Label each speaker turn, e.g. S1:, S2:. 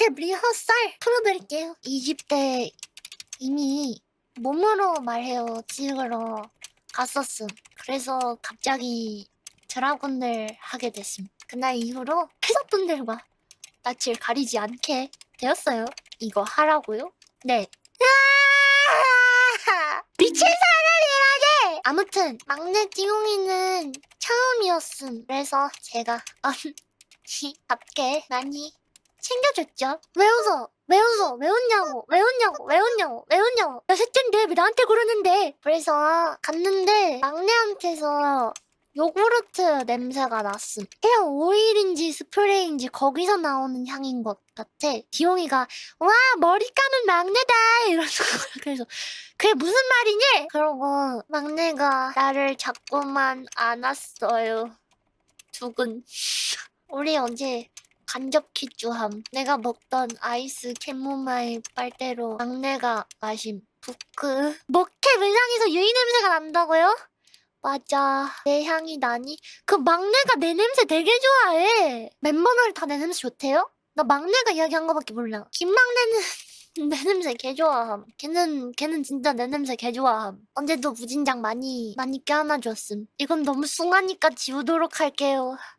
S1: 이렇게 리허설 풀어드릴게요. 20대 이미 몸으로 말해요. 찍으러 갔었음. 그래서 갑자기 드라군을 하게 됐음. 그날 이후로 회사분들과 낯을 가리지 않게 되었어요. 이거 하라고요? 네. 미친 사람이라네! 아무튼 막내 띠용이는 처음이었음. 그래서 제가 답게 많이 챙겨줬죠. 왜 웃어? 왜 웃어? 왜 웃냐고? 왜 웃냐고? 왜 웃냐고? 왜 웃냐고? 나 셋째인데 왜 나한테 그러는데? 그래서 갔는데 막내한테서 요구르트 냄새가 났음. 그냥 오일인지 스프레이인지 거기서 나오는 향인 것 같아. 디용이가 와 머리 감은 막내다 거야. 그래서 그게 무슨 말이니? 그러고 막내가 나를 자꾸만 안았어요. 두근. 우리 어제 간접 퀴즈함. 내가 먹던 아이스 캐모마일 빨대로 막내가 마심. 부크. 먹태 매장에서 유이 냄새가 난다고요? 맞아. 내 향이 나니? 그 막내가 내 냄새 되게 좋아해. 멤버들 다 내 냄새 좋대요? 나 막내가 이야기한 거밖에 몰라. 김막내는 내 냄새 개 좋아함. 걔는 걔는 진짜 내 냄새 개 좋아함. 언제도 무진장 많이 많이 껴안아줬음. 이건 너무 숭하니까 지우도록 할게요.